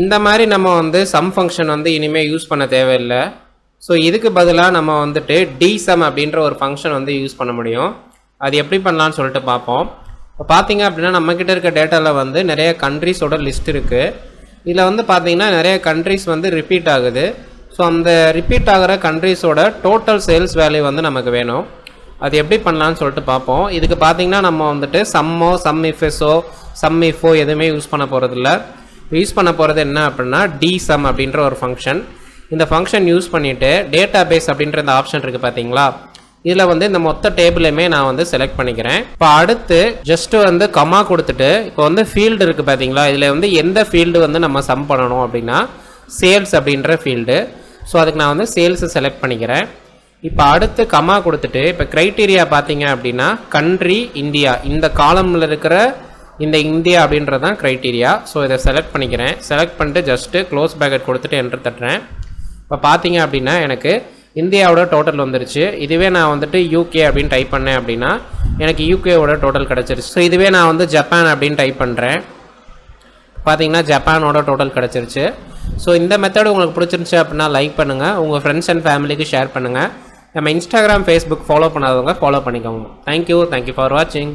இந்த மாதிரி நம்ம வந்து சம் ஃபங்க்ஷன் வந்து இனிமேல் யூஸ் பண்ண தேவையில்லை. ஸோ இதுக்கு பதிலாக நம்ம வந்துட்டு டி சம் அப்படின்ற ஒரு ஃபங்க்ஷன் வந்து யூஸ் பண்ண முடியும். அது எப்படி பண்ணலான்னு சொல்லிட்டு பார்ப்போம். இப்போ பார்த்தீங்க அப்படின்னா நம்மக்கிட்ட இருக்க டேட்டாவில் வந்து நிறைய கண்ட்ரிஸோட லிஸ்ட் இருக்குது இதில் வந்து பார்த்தீங்கன்னா நிறைய கண்ட்ரிஸ் வந்து ரிப்பீட் ஆகுது. ஸோ அந்த ரிப்பீட் ஆகிற கண்ட்ரிஸோட டோட்டல் சேல்ஸ் வேல்யூ வந்து நமக்கு வேணும். அது எப்படி பண்ணலான்னு சொல்லிட்டு பார்ப்போம். இதுக்கு பார்த்தீங்கன்னா நம்ம வந்துட்டு சம்மோ சம் இஃபெஸோ சம் இஃபோ எதுவுமே யூஸ் பண்ண போகிறதில்ல யூஸ் பண்ண போகிறது என்ன அப்படின்னா டிசம் அப்படின்ற ஒரு ஃபங்க்ஷன் இந்த ஃபங்க்ஷன் யூஸ் பண்ணிவிட்டு டேட்டா பேஸ் அப்படின்ற இந்த ஆப்ஷன் இருக்குது பார்த்தீங்களா இதில் வந்து இந்த மொத்த டேபிளையுமே நான் வந்து செலக்ட் பண்ணிக்கிறேன். இப்போ அடுத்து ஜஸ்ட் வந்து கமா கொடுத்துட்டு இப்போ வந்து ஃபீல்டு இருக்குது பார்த்தீங்களா இதில் வந்து எந்த ஃபீல்டு வந்து நம்ம சம் பண்ணணும் அப்படின்னா சேல்ஸ் அப்படின்ற ஃபீல்டு ஸோ அதுக்கு நான் வந்து சேல்ஸை செலக்ட் பண்ணிக்கிறேன். இப்போ அடுத்து கமா கொடுத்துட்டு இப்போ க்ரைட்டீரியா பார்த்தீங்க அப்படின்னா கண்ட்ரி இந்தியா இந்த காலமில் இருக்கிற இந்த இந்தியா அப்படின்றது தான் க்ரைட்டீரியா ஸோ இதை செலக்ட் பண்ணிக்கிறேன். செலக்ட் பண்ணிட்டு ஜஸ்ட்டு க்ளோஸ் பேக்கெட் கொடுத்துட்டு என்ட்ரு தட்டுறேன். இப்போ பார்த்தீங்க அப்படின்னா எனக்கு இந்தியாவோட டோட்டல் வந்துருச்சு. இதுவே நான் வந்துட்டு யூகே அப்படின்னு டைப் பண்ணேன் அப்படின்னா எனக்கு யூகேவோட டோட்டல் கிடச்சிருச்சு. ஸோ இதுவே நான் வந்து ஜப்பான் அப்படின்னு டைப் பண்ணுறேன் பார்த்தீங்கன்னா ஜப்பானோட டோட்டல் கிடச்சிருச்சு. ஸோ இந்த மெத்தட் உங்களுக்கு பிடிச்சிருந்துச்சு அப்படின்னா லைக் பண்ணுங்கள் உங்கள் ஃப்ரெண்ட்ஸ் அண்ட் ஃபேமிலிக்கு ஷேர் பண்ணுங்கள் நம்ம இன்ஸ்டாகிராம் ஃபேஸ்புக் ஃபாலோ பண்ணாதவங்க ஃபாலோ பண்ணிக்கோங்க. Thank you thank you for வாட்சிங்